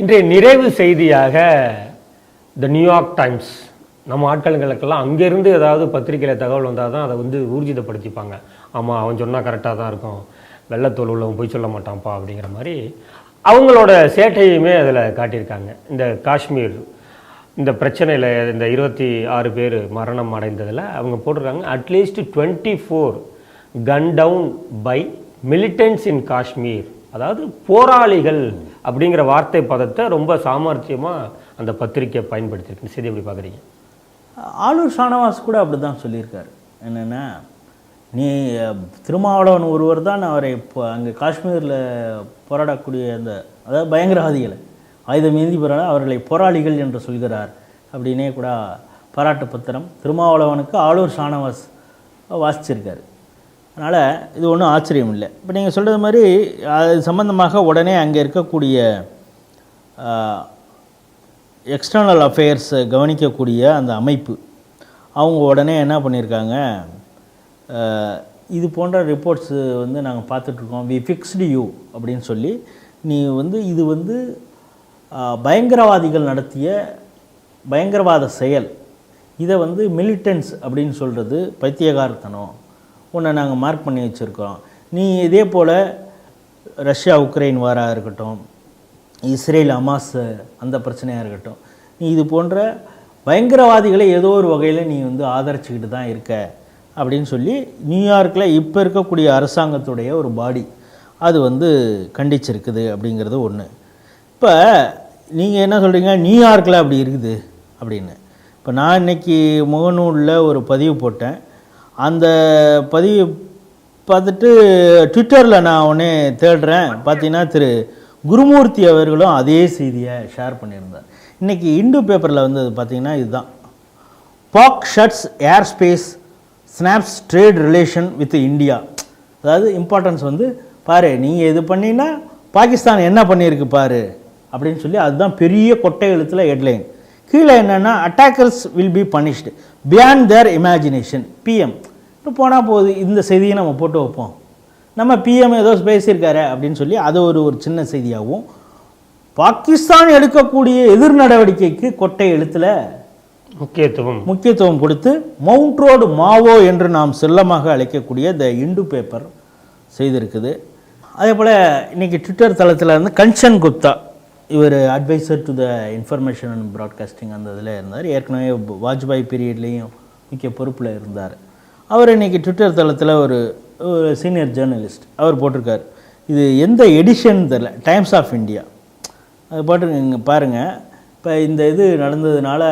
இன்றைய நிறைவு செய்தியாக த நியூயார்க் டைம்ஸ் நம்ம ஆட்களுங்களுக்கெல்லாம் அங்கேருந்து ஏதாவது பத்திரிக்கையில் தகவல் வந்தால் தான் அதை வந்து ஊர்ஜிதப்படுத்திப்பாங்க. ஆமாம் அவன் சொன்னால் கரெக்டாக தான் இருக்கும். வெள்ளத்தோல் உள்ளவன் போய் சொல்ல மாட்டான்ப்பா அப்படிங்கிற மாதிரி அவங்களோட சேட்டையுமே அதில் காட்டியிருக்காங்க. இந்த காஷ்மீர் இந்த பிரச்சனையில் இந்த இருபத்தி ஆறு பேர் மரணம் அடைந்ததில் அவங்க போட்டிருக்காங்க. At least twenty four gun down by militants in Kashmir அதாவது போராளிகள் அப்படிங்கிற வார்த்தை பதத்தை ரொம்ப சாமர்த்தியமாக அந்த பத்திரிக்கையை பயன்படுத்தியிருக்கு. சரி எப்படி பார்க்குறீங்க? ஆளூர் ஷானவாஸ் கூட அப்படி தான் சொல்லியிருக்காரு. என்னென்னா நீ திருமாவளவன் ஒருவர் தான் அவரை இப்போ அங்கே காஷ்மீரில் போராடக்கூடிய அந்த அதாவது பயங்கரவாதிகளை ஆயுதம் ஏந்தி போராட அவர்களை போராளிகள் என்று சொல்கிறார் அப்படின்னே கூட பாராட்டு பத்திரம் திருமாவளவனுக்கு ஆளூர் ஷானவாஸ் வாசிச்சிருக்காரு. அதனால் இது ஒன்றும் ஆச்சரியம் இல்லை. இப்போ நீங்கள் சொல்கிறது மாதிரி அது சம்மந்தமாக உடனே அங்கே இருக்கக்கூடிய எக்ஸ்டர்னல் அஃபேர்ஸை கவனிக்கக்கூடிய அந்த அமைப்பு அவங்க உடனே என்ன பண்ணியிருக்காங்க இது போன்ற ரிப்போர்ட்ஸு வந்து நாங்கள் பார்த்துட்ருக்கோம் வி ஃபிக்ஸ்டு யூ அப்படின்னு சொல்லி நீ வந்து இது வந்து பயங்கரவாதிகள் நடத்திய பயங்கரவாத செயல். இதை வந்து மிலிட்டன்ஸ் அப்படின்னு சொல்கிறது பைத்தியகாரத்தனம். உன்னை நாங்கள் மார்க் பண்ணி வச்சுருக்கோம் நீ இதே போல் ரஷ்யா உக்ரைன் வாராக இருக்கட்டும் இஸ்ரேல் அமாஸ் அந்த பிரச்சனையாக இருக்கட்டும் நீ இது போன்ற பயங்கரவாதிகளை ஏதோ ஒரு வகையில் நீ வந்து ஆதரிச்சுக்கிட்டு தான் இருக்க அப்படின்னு சொல்லி நியூயார்க்கில் இப்போ இருக்கக்கூடிய அரசாங்கத்துடைய ஒரு பாடி. அது வந்து கண்டிச்சிருக்குது அப்படிங்கிறது ஒன்று இப்போ நீங்கள் என்ன சொல்கிறீங்க நியூயார்க்கில் அப்படி இருக்குது அப்படின்னு. இப்போ நான் இன்னைக்கு முகநூலில் ஒரு பதிவு போட்டேன். அந்த பதிவு பார்த்துட்டு ட்விட்டரில் நான் உடனே தேடுறேன். பார்த்தீங்கன்னா திரு குருமூர்த்தி அவர்களும் அதே செய்தியை ஷேர் பண்ணியிருந்தார். இன்றைக்கி இந்து பேப்பரில் வந்தது பார்த்தீங்கன்னா இதுதான். Pak shuts air space snaps trade relation with India அதாவது இம்பார்ட்டன்ஸ் வந்து பாரு நீங்கள் இது பண்ணீங்கன்னா பாகிஸ்தான் என்ன பண்ணியிருக்கு பாரு அப்படின்னு சொல்லி அதுதான் பெரிய கொட்டை எழுத்தில் ஹெட்லைன் கீழே என்னென்னா attackers will be punished beyond their imagination PM இப்போ போனால் போகுது இந்த செய்தியை நம்ம போட்டு வைப்போம். நம்ம பிஎம் ஏதோ பேசியிருக்காரு அப்படின்னு சொல்லி அது ஒரு ஒரு சின்ன செய்தியாகவும் பாகிஸ்தான் எடுக்கக்கூடிய எதிர் நடவடிக்கைக்கு கொட்டை எழுத்தில் முக்கியத்துவம். முக்கியத்துவம் கொடுத்து மவுண்ட் ரோடு மாவோ என்று நாம் செல்லமாக அழைக்கக்கூடிய த இந்து பேப்பர் செய்திருக்குது. அதே போல் இன்றைக்கி ட்விட்டர் தளத்தில் இருந்து கஞ்சன் குப்தா இவர் advisor to the information and broadcasting அந்த இதில் இருந்தார். ஏற்கனவே வாஜ்பாய் பீரியட்லேயும் முக்கிய பொறுப்பில் இருந்தார். அவர் இன்றைக்கி ட்விட்டர் தளத்தில் ஒரு ஒரு சீனியர் ஜேர்னலிஸ்ட் அவர் போட்டிருக்கார். இது எந்த எடிஷன் தெரில. டைம்ஸ் ஆஃப் இந்தியா அது பாட்டு இங்கே பாருங்கள் இப்போ இந்த இது நடந்ததுனால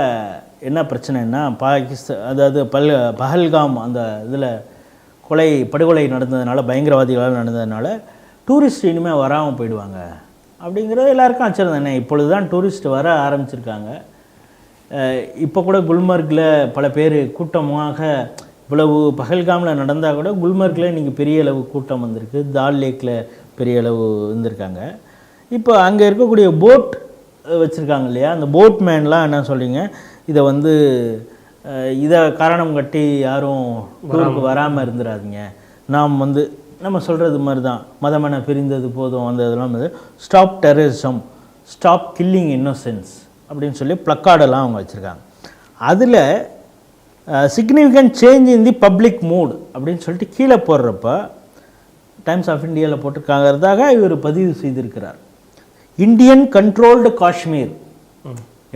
என்ன பிரச்சனைன்னா பாகிஸ்தான் அதாவது பல் பஹல்காம் அந்த இதில் கொலை படுகொலை நடந்ததுனால பயங்கரவாதிகளால் நடந்ததுனால டூரிஸ்ட் இனிமேல் வராமல் போயிடுவாங்க. அப்படிங்கிறது எல்லாருக்கும் ஆச்சரியம் தானே. இப்பொழுது தான் டூரிஸ்ட் வர ஆரம்பிச்சிருக்காங்க. இப்போ கூட குல்மர்கில் பல பேர் கூட்டமாக இவ்வளவு பகல்காமில் நடந்தால் கூட குல்மர்கில் இன்றைக்கி பெரிய அளவு கூட்டம் வந்திருக்கு தால் லேக்கில் பெரிய அளவு இருந்திருக்காங்க. இப்போ அங்கே இருக்கக்கூடிய போட் வச்சுருக்காங்க இல்லையா? அந்த போட் மேன்லாம் என்ன சொல்கிறீங்க இதை வந்து இதை காரணம் கட்டி யாரும் டூருக்கு வராமல் இருந்துடாதீங்க நாம் வந்து நம்ம சொல்கிறது மாதிரி தான் மதமென பிரிந்தது போதும் அந்த இதெல்லாம் வந்து stop terrorism stop killing innocence அப்படின்னு சொல்லி ப்ளக்கார்டெல்லாம் அவங்க வச்சுருக்காங்க. அதில் significant change in the public mood அப்படின்னு சொல்லிட்டு கீழே போடுறப்ப டைம்ஸ் ஆஃப் இந்தியாவில் போட்டிருக்காங்கிறதாக இவர் பதிவு செய்திருக்கிறார். இந்தியன் கண்ட்ரோல்டு காஷ்மீர்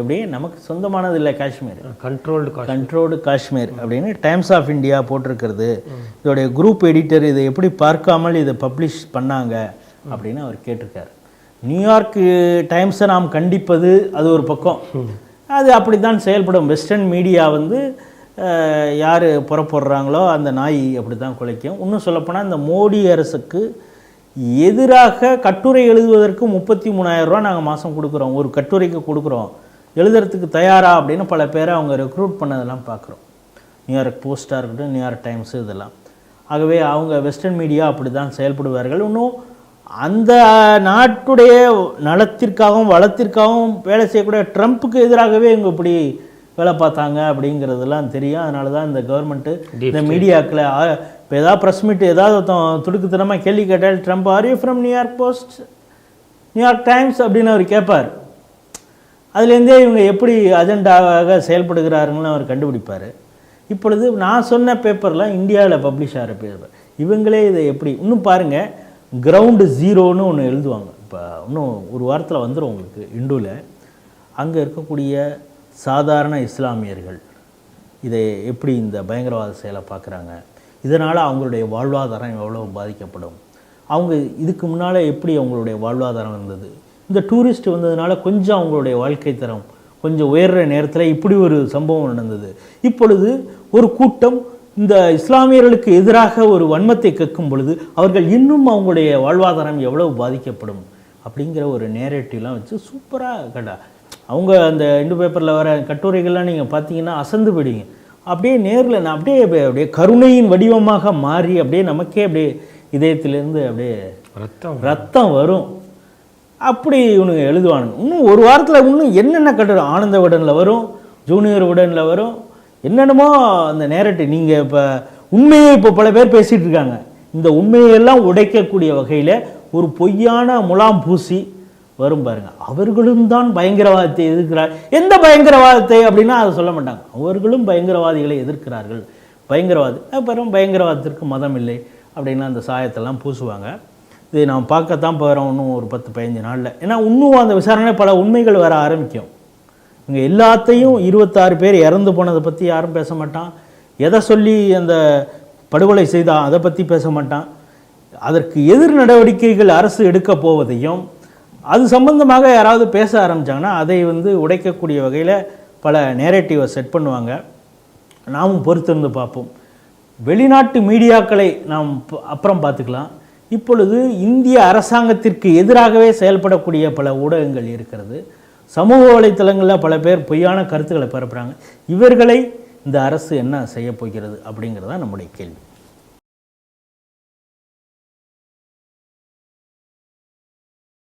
எப்படி? நமக்கு சொந்தமானது இல்லை காஷ்மீர். கண்ட்ரோல்டு கண்ட்ரோல்டு காஷ்மீர் அப்படின்னு டைம்ஸ் ஆஃப் இந்தியா போட்டிருக்கிறது. இதோடைய குரூப் எடிட்டர் இதை எப்படி பார்க்காமல் இதை பப்ளிஷ் பண்ணாங்க அப்படின்னு அவர் கேட்டிருக்காரு. நியூயார்க் டைம்ஸை நாம் கண்டிப்பது அது ஒரு பக்கம். அது அப்படி தான் செயல்படும். வெஸ்டர்ன் மீடியா வந்து யார் புறப்படுறாங்களோ அந்த நாய் அப்படி தான் குலைக்கும். இன்னும் சொல்லப்போனால் இந்த மோடி அரசுக்கு எதிராக கட்டுரை எழுதுவதற்கு முப்பத்தி மூணாயிரம் ரூபா நாங்கள் மாதம் கொடுக்குறோம். ஒரு கட்டுரைக்கு கொடுக்குறோம். எழுதுறதுக்கு தயாரா அப்படின்னு பல பேரை அவங்க ரெக்ரூட் பண்ணதெல்லாம் பார்க்குறோம். நியூயார்க் போஸ்ட்டாக இருக்கட்டும் நியூயார்க் டைம்ஸு இதெல்லாம். ஆகவே அவங்க வெஸ்டர்ன் மீடியா அப்படி தான் செயல்படுவார்கள். இன்னும் அந்த நாட்டுடைய நலத்திற்காகவும் வளத்திற்காகவும் வேலை செய்யக்கூடிய ட்ரம்ப்புக்கு எதிராகவே இவங்க இப்படி வேலை பார்த்தாங்க அப்படிங்கிறதெல்லாம் தெரியும். அதனால தான் இந்த கவர்மெண்ட்டு இந்த மீடியாக்களை இப்போ ஏதாவது ப்ரெஸ் மீட் ஏதாவது ஒருத்தன் துடுக்குத்தனமாக கேள்வி கேட்டால் Trump are you from New York Post New York Times அப்படின்னு அவர் கேட்பார். அதுலேருந்தே இவங்க எப்படி அஜெண்டாவாக செயல்படுகிறாருங்கன்னு அவர் கண்டுபிடிப்பார். இப்பொழுது நான் சொன்ன பேப்பர்லாம் இந்தியாவில் பப்ளிஷ் ஆகிற பேப்பர் இவங்களே இதை எப்படி இன்னும் பாருங்கள் கிரவுண்டு ஜீரோன்னு ஒன்று எழுதுவாங்க. இப்போ இன்னும் ஒரு வாரத்தில் வந்துடும் உங்களுக்கு இண்டுவில் அங்கே இருக்கக்கூடிய சாதாரண இஸ்லாமியர்கள். இதை எப்படி இந்த பயங்கரவாத செயலை பார்க்குறாங்க? இதனால் அவங்களுடைய வாழ்வாதாரம் எவ்வளோ பாதிக்கப்படும்? அவங்க இதுக்கு முன்னால் எப்படி அவங்களுடைய வாழ்வாதாரம் இருந்தது? இந்த டூரிஸ்ட் வந்ததுனால கொஞ்சம் அவங்களுடைய வாழ்க்கை தரம் கொஞ்சம் உயர்ற நேரத்தில் இப்படி ஒரு சம்பவம் நடந்தது. இப்பொழுது ஒரு கூட்டம் இந்த இஸ்லாமியர்களுக்கு எதிராக ஒரு வன்மத்தை கேட்கும் பொழுது அவர்கள் இன்னும் அவங்களுடைய வாழ்வாதாரம் எவ்வளவு பாதிக்கப்படும்? அப்படிங்கிற ஒரு நேரட்டிலாம் வச்சு சூப்பராக கண்டா. அவங்க அந்த இந்து பேப்பரில் வர கட்டுரைகள்லாம் நீங்கள் பார்த்தீங்கன்னா அசந்து போயிடுங்க அப்படியே நேரில் நான் அப்படியே அப்படியே கருணையின் வடிவமாக மாறி அப்படியே நமக்கே அப்படியே இதயத்திலேருந்து அப்படியே ரத்தம் ரத்தம் வரும். அப்படி இவனுங்க எழுதுவானுங்க. இன்னும் ஒரு வாரத்தில் இன்னும் என்னென்ன கட்டுரை ஆனந்த விடனில் வரும் ஜூனியர் விடனில் வரும் என்னென்னமோ அந்த நேரட்டு நீங்கள் இப்போ உண்மையை இப்போ பல பேர் பேசிகிட்டு இருக்காங்க. இந்த உண்மையெல்லாம் உடைக்கக்கூடிய வகையில் ஒரு பொய்யான முலாம் பூசி வரும் பாருங்க. அவர்களும் தான் பயங்கரவாதத்தை எதிர்க்கிறார். எந்த பயங்கரவாதத்தை அப்படின்னா அதை சொல்ல மாட்டாங்க. அவர்களும் பயங்கரவாதிகளை எதிர்க்கிறார்கள். பயங்கரவாதி அப்புறம் பயங்கரவாதத்திற்கு மதம் இல்லை அப்படின்னு அந்த சாயத்தெல்லாம் பூசுவாங்க. இதை நாம் பார்க்கத்தான் போகிறோம் இன்னும் ஒரு பத்து பதினஞ்சு நாளில். ஏன்னா இன்னும் அந்த விசாரணை பல உண்மைகள் வர ஆரம்பிக்கும். இங்கே எல்லாத்தையும் இருபத்தாறு பேர் இறந்து போனதை பற்றி யாரும் பேச மாட்டான். எதை சொல்லி அந்த படுகொலை செய்தான் அதை பற்றி பேச மாட்டான். அதற்கு எதிர் நடவடிக்கைகள் அரசு எடுக்க போவதையும் அது சம்பந்தமாக யாராவது பேச ஆரம்பித்தாங்கன்னா அதை வந்து உடைக்கக்கூடிய வகையில் பல நேரேட்டிவை செட் பண்ணுவாங்க. நாமும் பொறுத்திருந்து பார்ப்போம். வெளிநாட்டு மீடியாக்களை நாம் அப்புறம் பார்த்துக்கலாம். இப்பொழுது இந்திய அரசாங்கத்திற்கு எதிராகவே செயல்படக்கூடிய பல ஊடகங்கள் இருக்கிறது. சமூக வலைத்தளங்களில் பல பேர் பொய்யான கருத்துக்களை பரப்புகிறாங்க இவர்களை இந்த அரசு என்ன செய்ய போகிறது அப்படிங்கிறது தான் நம்முடைய கேள்வி.